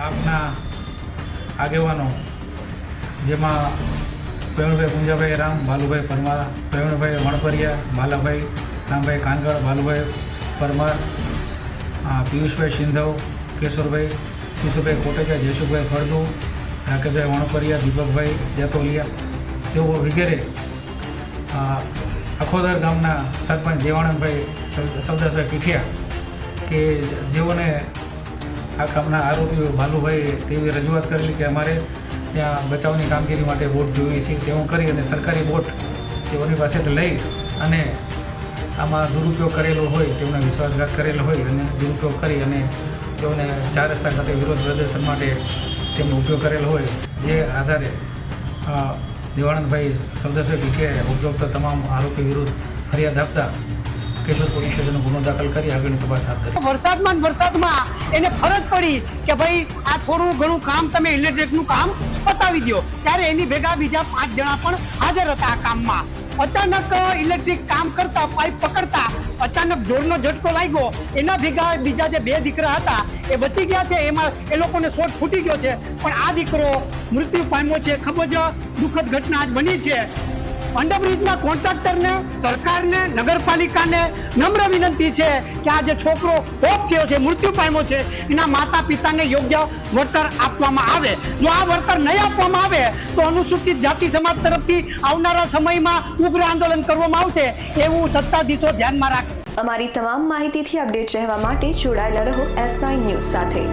આપના આગેવાનો, જેમાં પ્રવીણભાઈ પુંજાભાઈ રામ, ભાલુભાઈ પરમાર, પ્રવીણભાઈ વણપરિયા બાલાભાઈ રામભાઈ કાનગડ ભાલુભાઈ પરમાર પિયુષભાઈ સિંધવ, કેશોરભાઈ કિશોરભાઈ કોટેચા જયસુભાઈ ફળદુ, રાકેશભાઈ વણપરિયા, દીપકભાઈ જેતોલિયા, તેઓ વગેરે અખોદર ગામના સરપંચ દેવાનંદભાઈ સૌ- સૌદાસભાઈ પીઠિયા, કે જેઓને આ કામના આરોપીઓ ભાલુભાઈ તેવી રજૂઆત કરેલી કે અમારે ત્યાં બચાવની કામગીરી માટે બોટ જોઈએ છે તેવું કરી અને સરકારી બોટ તેઓની પાસેથી લઈ અને આમાં દુરુપયોગ કરેલો હોય, તેમણે વિશ્વાસઘાત કરેલો હોય અને દુરુપયોગ કરી અને તેઓને ચાર રસ્તા ખાતે વિરોધ પ્રદર્શન માટે તેમનો ઉપયોગ કરેલો હોય. જે આધારે દેવાનંદભાઈ કે પીઠે ઉપરોક્ત તમામ આરોપી વિરુદ્ધ ફરિયાદ આપતા કેશોદ પોલીસ સ્ટેશનનો ગુનો દાખલ કરી આગળની તપાસ હાથ ધરી. વરસાદમાં વરસાદમાં એને ફરજ પડી કે ભાઈ આ થોડું ઘણું કામ તમે ઇલેક્ટ્રિકનું કામ પતાવી દો ત્યારે એની ભેગા બીજા પાંચ જણા પણ હાજર હતા આ કામમાં. અચાનક ઇલેક્ટ્રિક કામ કરતા, પાઇપ પકડતા, અચાનક જોરનો ઝટકો લાગ્યો. એના ભેગા બીજા જે બે દીકરા હતા, એ બચી ગયા છે. એમાં એ લોકોને શોટ ફૂટી ગયો છે. પણ આ દીકરો મૃત્યુ પામ્યો છે. ખૂબ જ દુઃખદ ઘટના આજ બની છે. અંડરબ્રિજના કોન્ટ્રાક્ટરને, સરકારને, નગરપાલિકાને નમ્ર વિનંતી છે કે આ જે છોકરો ઓફ થયો છે, મૃત્યુ પામ્યો છે, એના માતા પિતાને યોગ્ય વળતર આપવામાં આવે. જો આ વળતર નહીં આપવામાં આવે, તો અનુસૂચિત જાતિ સમાજ તરફથી આવનારા સમયમાં ઉગ્ર આંદોલન કરવામાં આવશે એવું સત્તાધીશો ધ્યાનમાં રાખે. અમારી તમામ માહિતીથી અપડેટ રહેવા માટે જોડાયેલા રહો એસ નાઇન ન્યૂઝ સાથે.